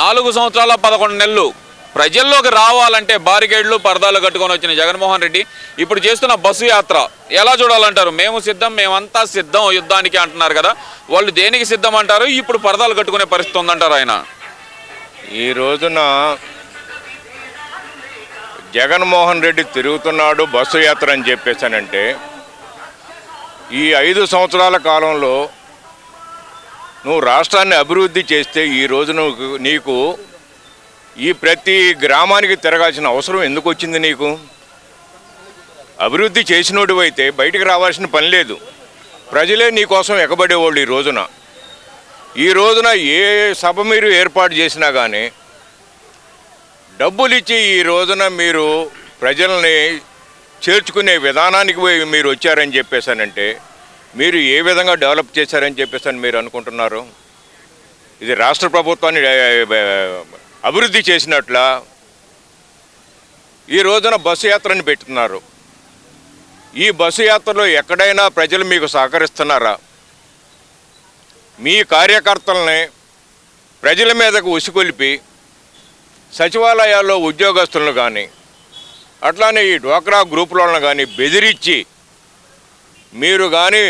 నాలుగు సంవత్సరాల పదకొండు నెలలు ప్రజల్లోకి రావాలంటే బారికేడ్లు పరదాలు కట్టుకొని వచ్చిన జగన్మోహన్ రెడ్డి ఇప్పుడు చేస్తున్న బస్సు యాత్ర ఎలా చూడాలంటారు? మేము సిద్ధం మేమంతా సిద్ధం యుద్ధానికి అంటున్నారు కదా. వాళ్ళు దేనికి సిద్ధం అంటారు? ఇప్పుడు పరదాలు కట్టుకునే పరిస్థితి ఉందంటారు ఆయన. ఈ రోజున జగన్మోహన్ రెడ్డి తిరుగుతున్నాడు బస్సు యాత్ర అని చెప్పేసానంటే ఈ ఐదు సంవత్సరాల కాలంలో నువ్వు రాష్ట్రాన్ని అభివృద్ధి చేస్తే ఈ రోజు నువ్వు నీకు ఈ ప్రతి గ్రామానికి తిరగాల్సిన అవసరం ఎందుకు వచ్చింది నీకు? అభివృద్ధి చేసినోడు అయితే బయటికి రావాల్సిన పని లేదు. ప్రజలే నీకోసం ఎగబడేవాళ్ళు ఈ రోజున. ఈ రోజున ఏ సభ మీరు ఏర్పాటు చేసినా కానీ డబ్బులు ఇచ్చి ఈ రోజున మీరు ప్రజల్ని చేర్చుకునే విధానానికి పోయి మీరు వచ్చారని చెప్పేసానంటే మీరు ఏ విధంగా డెవలప్ చేశారని చెప్పేసి అని మీరు అనుకుంటున్నారు? ఇది రాష్ట్ర ప్రభుత్వాన్ని అభివృద్ధి చేసినట్ల? ఈ రోజున బస్సు యాత్రని పెట్టుతున్నారు. ఈ బస్సు యాత్రలో ఎక్కడైనా ప్రజలు మీకు సహకరిస్తున్నారా? మీ కార్యకర్తలని ప్రజల మీదకు ఉసికొలిపి సచివాలయాల్లో ఉద్యోగస్తులను కానీ అట్లానే ఈ డ్వాక్రా గ్రూపులను కానీ బెదిరించి మీరు కానీ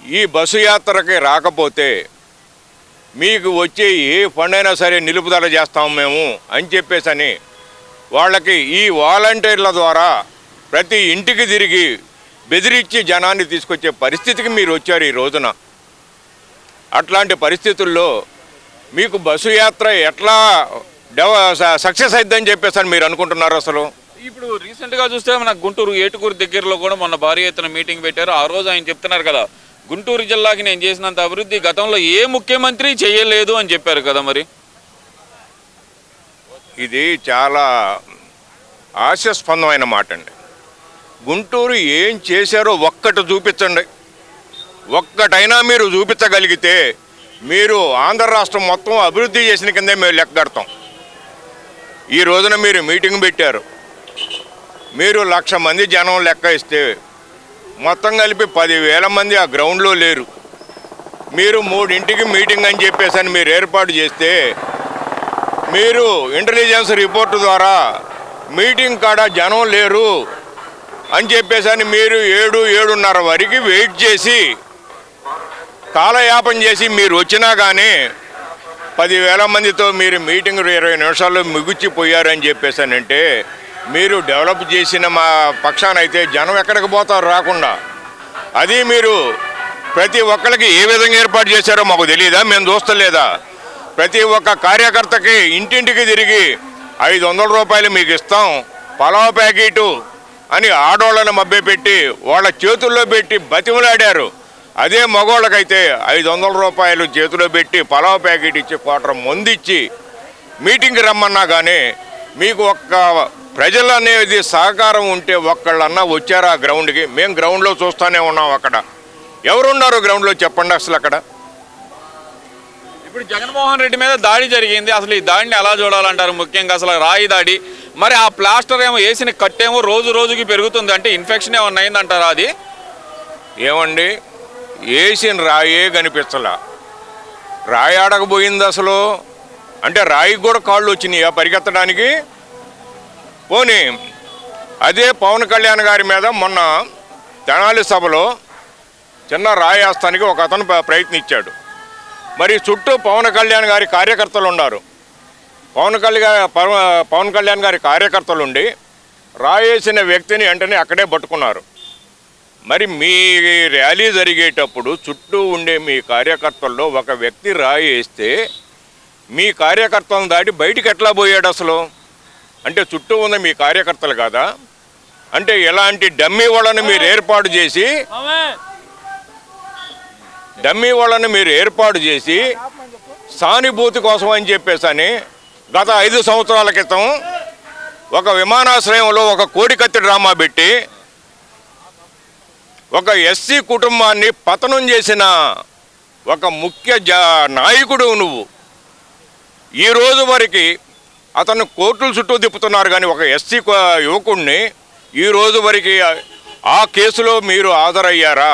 ఈ బస్సు యాత్రకి రాకపోతే మీకు వచ్చే ఏ ఫండ్ అయినా సరే నిలుపుదల చేస్తాం మేము అని చెప్పేసని వాళ్ళకి ఈ వాలంటీర్ల ద్వారా ప్రతి ఇంటికి తిరిగి బెదిరించి జనాన్ని తీసుకొచ్చే పరిస్థితికి మీరు వచ్చారు ఈ రోజున. అట్లాంటి పరిస్థితుల్లో మీకు బస్సు యాత్ర ఎట్లా డెవ సక్సెస్ అయిద్దని చెప్పేసి మీరు అనుకుంటున్నారు అసలు? ఇప్పుడు రీసెంట్గా చూస్తే మన గుంటూరు ఏటుకూరు దగ్గరలో కూడా మొన్న భారీ ఎత్తున మీటింగ్ పెట్టారు. ఆ రోజు ఆయన చెప్తున్నారు కదా గుంటూరు జిల్లాకి నేను చేసినంత అభివృద్ధి గతంలో ఏ ముఖ్యమంత్రి చేయలేదు అని చెప్పారు కదా మరి? ఇది చాలా ఆశాస్పందమైన మాట అండి గుంటూరు ఏం చేశారో ఒక్కటి చూపించండి. ఒక్కటైనా మీరు చూపించగలిగితే మీరు ఆంధ్ర రాష్ట్రం మొత్తం అభివృద్ధి చేసిన కిందే మేము లెక్క కడతాం. ఈ రోజున మీరు మీటింగ్ పెట్టారు. మీరు లక్ష మంది జనం లెక్క ఇస్తే మొత్తం కలిపి పదివేల మంది ఆ గ్రౌండ్లో లేరు. మీరు మూడింటికి మీటింగ్ అని చెప్పేసి అని మీరు ఏర్పాటు చేస్తే మీరు ఇంటెలిజెన్స్ రిపోర్టు ద్వారా మీటింగ్ కాడ జనం లేరు అని చెప్పేసి అని మీరు ఏడు ఏడున్నర వరకు వెయిట్ చేసి కాలయాపన చేసి మీరు వచ్చినా కానీ పదివేల మందితో మీరు మీటింగ్ ఇరవై నిమిషాల్లో మిగుచ్చిపోయారని చెప్పేసానంటే మీరు డెవలప్ చేసిన మా పక్షాన అయితే జనం ఎక్కడికి పోతారు రాకుండా? అది మీరు ప్రతి ఒక్కరికి ఏ విధంగా ఏర్పాటు చేశారో మాకు తెలియదా మేము చూస్తలేదా ప్రతి ఒక్క కార్యకర్తకి ఇంటింటికి తిరిగి ఐదు వందల రూపాయలు మీకు ఇస్తాం. పలావ్ ప్యాకెటు అని ఆడోళ్ళని మభ్యపెట్టి వాళ్ళ చేతుల్లో పెట్టి బతిమలాడారు. అదే మగవాళ్ళకైతే ఐదు వందల రూపాయలు చేతిలో పెట్టి పలావ్ ప్యాకెట్ ఇచ్చి క్వార్టర్ ముందిచ్చి మీటింగ్కి రమ్మన్నా కానీ మీకు ఒక్క ప్రజలు అనేది సహకారం ఉంటే ఒక్కళ్ళన్నా వచ్చారా ఆ గ్రౌండ్కి? మేము గ్రౌండ్లో చూస్తూనే ఉన్నాం అక్కడ. ఎవరున్నారు గ్రౌండ్లో చెప్పండి అసలు అక్కడ? ఇప్పుడు జగన్మోహన్ రెడ్డి మీద దాడి జరిగింది. అసలు ఈ దాడిని ఎలా చూడాలంటారు? ముఖ్యంగా అసలు రాయి దాడి. మరి ఆ ప్లాస్టర్ ఏమో వేసిన కట్టేమో రోజు రోజుకి పెరుగుతుంది అంటే ఇన్ఫెక్షన్ ఏమన్నా అయిందంటారా అది? ఏమండి? వేసిన రాయే కనిపించలా రాయి ఆడకపోయింది అసలు. అంటే రాయికి కూడా కాళ్ళు వచ్చినాయా పరిగెత్తడానికి? పోనీ అదే పవన్ కళ్యాణ్ గారి మీద మొన్న తెనాలి సభలో చిన్న రాయి ఒక అతను ప్రయత్నించాడు. మరి చుట్టూ పవన్ కళ్యాణ్ గారి కార్యకర్తలు ఉన్నారు. పవన్ కళ్యాణ్ పవ- పవన్ కళ్యాణ్ గారి కార్యకర్తలు ఉండి రాయేసిన వ్యక్తిని వెంటనే అక్కడే పట్టుకున్నారు. మరి మీ ర్యాలీ జరిగేటప్పుడు చుట్టూ ఉండే మీ కార్యకర్తల్లో ఒక వ్యక్తి రాయి వేస్తే మీ కార్యకర్తలను దాటి బయటికి ఎట్లా పోయాడు అసలు? అంటే చుట్టూ ఉన్న మీ కార్యకర్తలు కాదా? అంటే ఎలాంటి డమ్మీ వాళ్ళని మీరు ఏర్పాటు చేసి డమ్మీ వాళ్ళని మీరు ఏర్పాటు చేసి సానుభూతి కోసం అని చెప్పేసని గత ఐదు సంవత్సరాల క్రితం ఒక విమానాశ్రయంలో ఒక కోడికత్తి డ్రామా పెట్టి ఒక ఎస్సీ కుటుంబాన్ని పతనం చేసిన ఒక ముఖ్య జా నాయకుడు నువ్వు. ఈ రోజు వరకు అతను కోర్టుల చుట్టూ తిప్పుతున్నారు కానీ ఒక ఎస్సీ యువకుడిని ఈ రోజు వరకు ఆ కేసులో మీరు హాజరయ్యారా?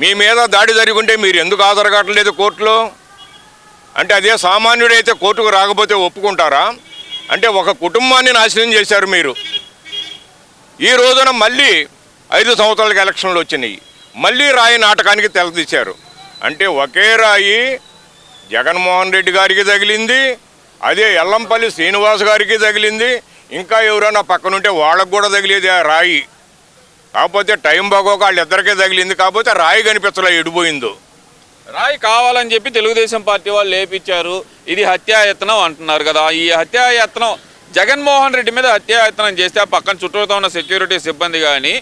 మీ మీద దాడి జరిగి ఉంటే మీరు ఎందుకు హాజరు కావట్లేదు కోర్టులో? అంటే అదే సామాన్యుడైతే కోర్టుకు రాకపోతే ఒప్పుకుంటారా? అంటే ఒక కుటుంబాన్ని నాశనం చేశారు మీరు. ఈ రోజున మళ్ళీ ఐదు సంవత్సరాలకు ఎలక్షన్లు వచ్చినాయి. మళ్ళీ రాయి నాటకానికి తెలదీశారు అంటే ఒకే రాయి జగన్మోహన్ రెడ్డి గారికి తగిలింది అదే ఎల్లంపల్లి శ్రీనివాస్ గారికి తగిలింది. ఇంకా ఎవరైనా పక్కనుంటే వాళ్ళకు కూడా తగిలేది ఆ రాయి. కాకపోతే టైం బాగోక వాళ్ళిద్దరికే తగిలింది. కాకపోతే రాయి కనిపించలే ఎడిపోయిందో. రాయి కావాలని చెప్పి తెలుగుదేశం పార్టీ వాళ్ళు లేపించారు. ఇది హత్యాయత్నం అంటున్నారు కదా. ఈ హత్యాయత్నం జగన్మోహన్ రెడ్డి మీద హత్యాయత్నం చేస్తే ఆ పక్కన చుట్టూతో ఉన్న సెక్యూరిటీ సిబ్బంది కానీ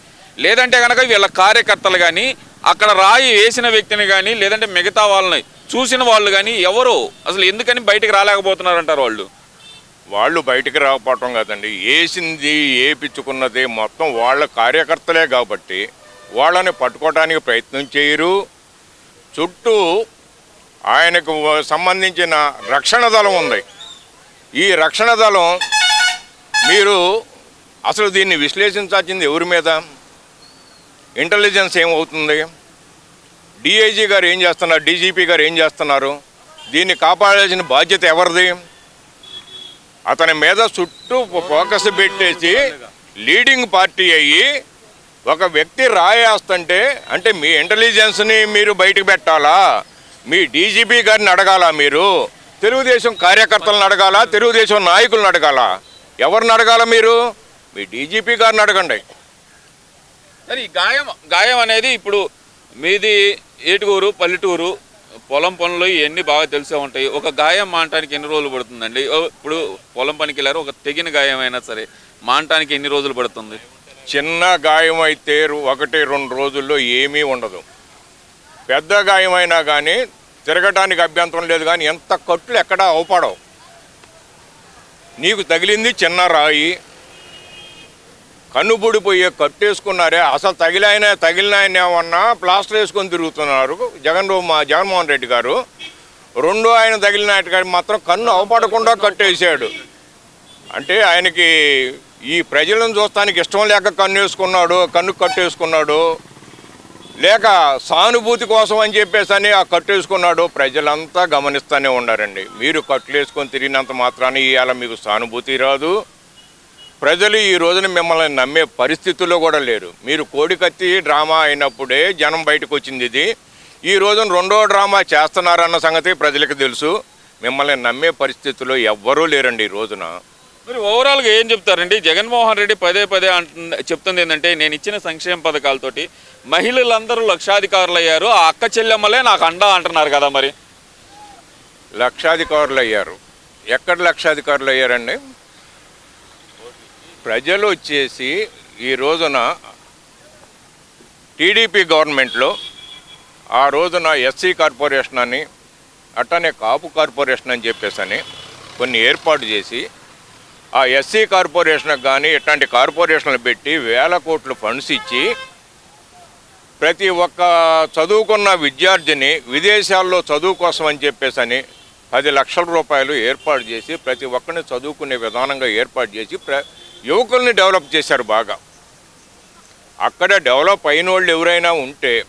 లేదంటే కనుక వీళ్ళ కార్యకర్తలు కానీ అక్కడ రాయి వేసిన వ్యక్తిని కానీ లేదంటే మిగతా వాళ్ళని చూసిన వాళ్ళు కానీ ఎవరు? అసలు ఎందుకని బయటకు రాలేకపోతున్నారంటారు వాళ్ళు? వాళ్ళు బయటికి రాకపోవటం కాదండి. వేసింది ఏపించుకున్నది మొత్తం వాళ్ళ కార్యకర్తలే కాబట్టి వాళ్ళని పట్టుకోవడానికి ప్రయత్నం చేయరు. చుట్టూ ఆయనకు సంబంధించిన రక్షణ దళం ఉంది. ఈ రక్షణ దళం మీరు అసలు దీన్ని విశ్లేషించాల్సింది ఎవరి మీద? ఇంటెలిజెన్స్ ఏమవుతుంది? డిఐజీ గారు ఏం చేస్తున్నారు? డీజీపీ గారు ఏం చేస్తున్నారు? దీన్ని కాపాడాల్సిన బాధ్యత ఎవరిది? అతని మీద చుట్టూ ఫోకస్ పెట్టేసి లీడింగ్ పార్టీ అయ్యి ఒక వ్యక్తి రాయేస్తుంటే అంటే మీ ఇంటెలిజెన్స్ని మీరు బయటకు పెట్టాలా? మీ డీజీపీ గారిని అడగాలా మీరు? తెలుగుదేశం కార్యకర్తలను అడగాల? తెలుగుదేశం నాయకులను అడగాల? ఎవరిని అడగాల మీరు? మీ డీజీపీ గారిని అడగండి. మరి ఈ గాయం గాయం అనేది ఇప్పుడు మీది ఏటుగూరు పల్లెటూరు పొలం పనులు ఇవన్నీ బాగా తెలిసే ఉంటాయి. ఒక గాయం మానటానికి ఎన్ని రోజులు పడుతుందండి? ఓ, ఇప్పుడు పొలం పనికి వెళ్ళారు ఒక తెగిన గాయం అయినా సరే మానటానికి ఎన్ని రోజులు పడుతుంది? చిన్న గాయం అయితే ఒకటి రెండు రోజుల్లో ఏమీ ఉండదు. పెద్ద గాయమైనా కానీ తిరగటానికి అభ్యంతరం లేదు కానీ ఎంత కట్లు ఎక్కడా అవపడవు. నీకు తగిలింది చిన్న రాయి కన్నుబూడిపోయే కట్టేసుకున్నారే. అసలు తగిలాయన తగిలిన ఏమన్నా ప్లాస్టర్ వేసుకొని తిరుగుతున్నారు జగన్ మా జగన్మోహన్ రెడ్డి గారు. రెండు ఆయన తగిలిన గారు మాత్రం కన్ను అవపడకుండా కట్టేశాడు. అంటే ఆయనకి ఈ ప్రజలను చూస్తానికి ఇష్టం లేక కన్ను వేసుకున్నాడు కన్ను కట్టేసుకున్నాడు. లేక సానుభూతి కోసం అని చెప్పేసి అని ఆ కట్టేసుకున్నాడు ప్రజలంతా గమనిస్తూనే ఉన్నారండి. మీరు కట్టులేసుకొని తిరిగినంత మాత్రాన ఇవాళ మీకు సానుభూతి రాదు. ప్రజలు ఈ రోజున మిమ్మల్ని నమ్మే పరిస్థితుల్లో కూడా లేరు. మీరు కోడికత్తి డ్రామా అయినప్పుడే జనం బయటకు వచ్చింది ఇది. ఈ రోజున రెండో డ్రామా చేస్తున్నారన్న సంగతి ప్రజలకు తెలుసు. మిమ్మల్ని నమ్మే పరిస్థితుల్లో ఎవ్వరూ లేరండి ఈ రోజున. మరి ఓవరాల్గా ఏం చెప్తారండి? జగన్మోహన్ రెడ్డి పదే పదే అంటు చెప్తుంది ఏంటంటే నేను ఇచ్చిన సంక్షేమ పథకాలతోటి మహిళలందరూ లక్షాధికారులు అయ్యారు ఆ అక్క చెల్లెమ్మలే నాకు అండా అంటున్నారు కదా మరి. లక్షాధికారులు అయ్యారు ఎక్కడ లక్షాధికారులు అయ్యారండి ప్రజలు వచ్చేసి ఈ రోజున టీడీపీ గవర్నమెంట్లో ఆ రోజున ఎస్సీ కార్పొరేషన్ అని అట్టనే కాపు కార్పొరేషన్ అని చెప్పేసి అని కొన్ని ఏర్పాటు చేసి ఆ ఎస్సీ కార్పొరేషన్కి కానీ ఇట్లాంటి కార్పొరేషన్లు పెట్టి వేల కోట్లు ఫండ్స్ ఇచ్చి ప్రతి ఒక్క చదువుకున్న విద్యార్థిని విదేశాల్లో చదువు కోసం అని చెప్పేసి అని పది లక్షల రూపాయలు ఏర్పాటు చేసి ప్రతి ఒక్కరిని చదువుకునే విధానంగా ఏర్పాటు చేసి ప్ర యువకుల్ని డెవలప్ చేశారు బాగా. అక్కడ డెవలప్ అయిన వాళ్ళు ఎవరైనా ఉంటే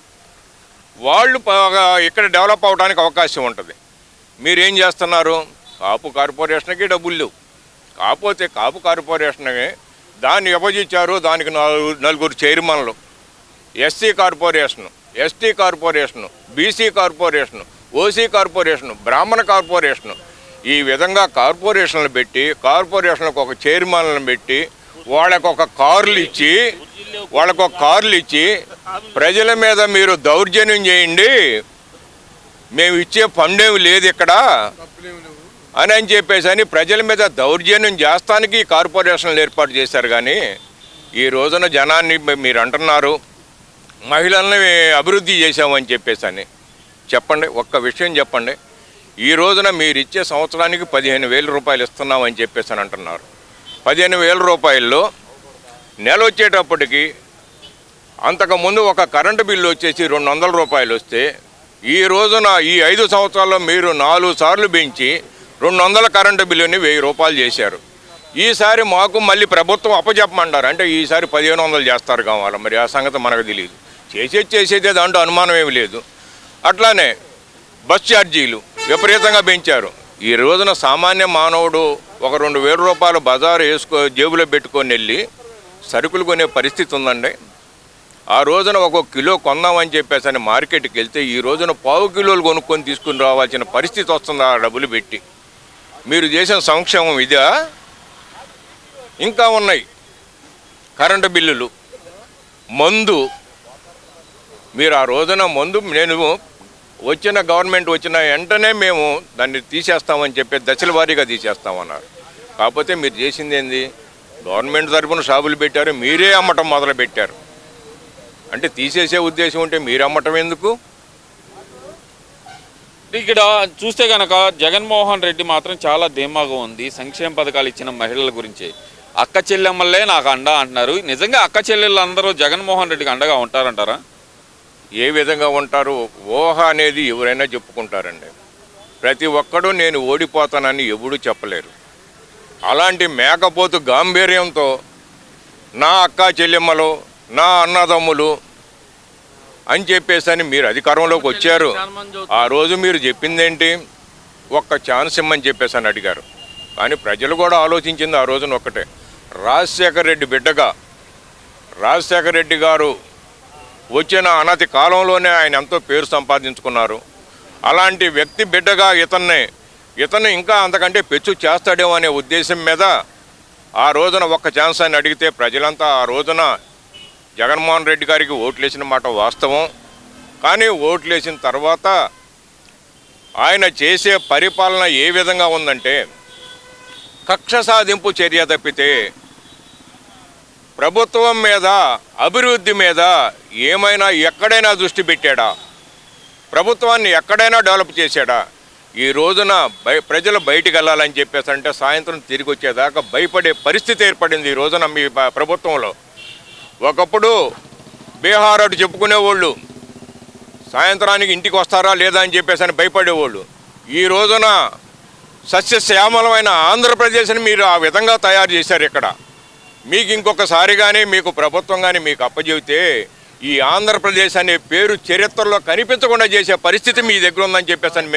వాళ్ళు ఇక్కడ డెవలప్ అవడానికి అవకాశం ఉంటుంది. మీరేం చేస్తున్నారు? కాపు కార్పొరేషన్కి డబ్బులు లేవు. కాకపోతే కాపు కార్పొరేషన్కి దాన్ని విభజించారు దానికి నాలుగు నలుగురు చైర్మన్లు. SC corporation ST corporation BC corporation OC corporation Brahmana corporation ఈ విధంగా కార్పొరేషన్లు పెట్టి కార్పొరేషన్లకు ఒక చైర్మన్లను పెట్టి వాళ్ళకు ఒక కార్లు ఇచ్చి వాళ్ళకు ఒక కార్లు ఇచ్చి ప్రజల మీద మీరు దౌర్జన్యం చేయండి. మేము ఇచ్చే ఫండ్ ఏమి లేదు ఇక్కడ. అని అని చెప్పేసి అని ప్రజల మీద దౌర్జన్యం చేస్తానికి ఈ కార్పొరేషన్లు ఏర్పాటు చేశారు కానీ ఈ రోజున జనాన్ని మీరు అంటున్నారు మహిళల్ని అభివృద్ధి చేశామని చెప్పేసి అని. చెప్పండి ఒక్క విషయం చెప్పండి. ఈ రోజున మీరు ఇచ్చే సంవత్సరానికి పదిహేను వేల రూపాయలు ఇస్తున్నామని చెప్పేసి అని అంటున్నారు. పదిహేను వేల రూపాయల్లో నెల వచ్చేటప్పటికి అంతకుముందు ఒక కరెంటు బిల్లు వచ్చేసి రెండు వందల రూపాయలు వస్తే ఈ రోజున ఈ ఐదు సంవత్సరాల్లో మీరు నాలుగు సార్లు పెంచి రెండు వందల కరెంటు బిల్లుని వెయ్యి రూపాయలు చేశారు. ఈసారి మాకు మళ్ళీ ప్రభుత్వం అప్పచెప్పమంటారు. అంటే ఈసారి పదిహేను వందలు చేస్తారు కావాలి? మరి ఆ సంగతి మనకు తెలియదు చేసేది చేసేదే దాంట్లో అనుమానం ఏమి లేదు. అట్లానే బస్ ఛార్జీలు విపరీతంగా పెంచారు. ఈ రోజున సామాన్య మానవుడు ఒక రెండు వేల రూపాయలు బజారు వేసుకో జేబులో పెట్టుకొని వెళ్ళి సరుకులు కొనే పరిస్థితి ఉందండి. ఆ రోజున ఒక కిలో కొందామని చెప్పేసి అని మార్కెట్కి వెళ్తే ఈ రోజున పావు కిలోలు కొనుక్కొని తీసుకుని రావాల్సిన పరిస్థితి వస్తుంది ఆ డబ్బులు పెట్టి. మీరు చేసిన సంక్షేమం ఇదా? ఇంకా ఉన్నాయి. కరెంటు బిల్లులు మందు. మీరు ఆ రోజున మందు నేను వచ్చిన గవర్నమెంట్ వచ్చిన వెంటనే మేము దాన్ని తీసేస్తామని చెప్పి దశల వారీగా తీసేస్తామన్నారు. కాకపోతే మీరు చేసింది ఏంది? గవర్నమెంట్ తరపున షాపులు పెట్టారు మీరే అమ్మటం మొదలుపెట్టారు. అంటే తీసేసే ఉద్దేశం ఉంటే మీరు అమ్మటం ఎందుకు? ఇక్కడ చూస్తే కనుక జగన్మోహన్ రెడ్డి మాత్రం చాలా ధీమాగా ఉంది సంక్షేమ పథకాలు ఇచ్చిన మహిళల గురించి. అక్క చెల్లెమ్మలే నాకు అండ అంటున్నారు. నిజంగా అక్క చెల్లెళ్ళందరూ జగన్మోహన్ రెడ్డికి అండగా ఉంటారంటారా? ఏ విధంగా ఉంటారు? ఊహ అనేది ఎవరైనా చెప్పుకుంటారండి. ప్రతి ఒక్కడూ నేను ఓడిపోతానని ఎవడూ చెప్పలేరు. అలాంటి మేకపోతు గాంభీర్యంతో నా అక్క చెల్లెమ్మలు నా అన్నదమ్ములు అని చెప్పేసి అని మీరు అధికారంలోకి వచ్చారు. ఆ రోజు మీరు చెప్పిందేంటి? ఒక్క ఛాన్స్ ఇమ్మని చెప్పేసి అని అడిగారు. కానీ ప్రజలు కూడా ఆలోచించింది ఆ రోజున ఒక్కటే రాజశేఖర రెడ్డి బిడ్డగా రాజశేఖర రెడ్డి గారు వచ్చిన అనతి కాలంలోనే ఆయన ఎంతో పేరు సంపాదించుకున్నారు. అలాంటి వ్యక్తి బిడ్డగా ఇతన్ని ఇతను ఇంకా అంతకంటే పెచ్చు చేస్తాడేమో అనే ఉద్దేశం మీద ఆ రోజున ఒక్క ఛాన్స్ అని అడిగితే ప్రజలంతా ఆ రోజున జగన్మోహన్ రెడ్డి గారికి ఓట్లేసిన మాట వాస్తవం. కానీ ఓట్లేసిన తర్వాత ఆయన చేసే పరిపాలన ఏ విధంగా ఉందంటే కక్ష సాధింపు చర్య తప్పితే ప్రభుత్వం మీద అభివృద్ధి మీద ఏమైనా ఎక్కడైనా దృష్టి పెట్టాడా? ప్రభుత్వాన్ని ఎక్కడైనా డెవలప్ చేశాడా? ఈ రోజున బయ ప్రజలు బయటికి వెళ్ళాలని చెప్పేసి అంటే సాయంత్రం తిరిగి వచ్చేదాకా భయపడే పరిస్థితి ఏర్పడింది ఈ రోజున మీ ప్రభుత్వంలో. ఒకప్పుడు బీహార్ అటు చెప్పుకునేవాళ్ళు సాయంత్రానికి ఇంటికి వస్తారా లేదా అని చెప్పేసి అని భయపడేవాళ్ళు. ఈ రోజున సస్యశ్యామలమైన ఆంధ్రప్రదేశ్ని మీరు ఆ విధంగా తయారు చేశారు ఇక్కడ. మీకు ఇంకొకసారి కానీ మీకు ప్రభుత్వం కానీ మీకు అప్పజెబితే ఈ ఆంధ్రప్రదేశ్ అనే పేరు చరిత్రలో కనిపించకుండా చేసే పరిస్థితి మీ దగ్గర ఉందని చెప్పేసి అని మేము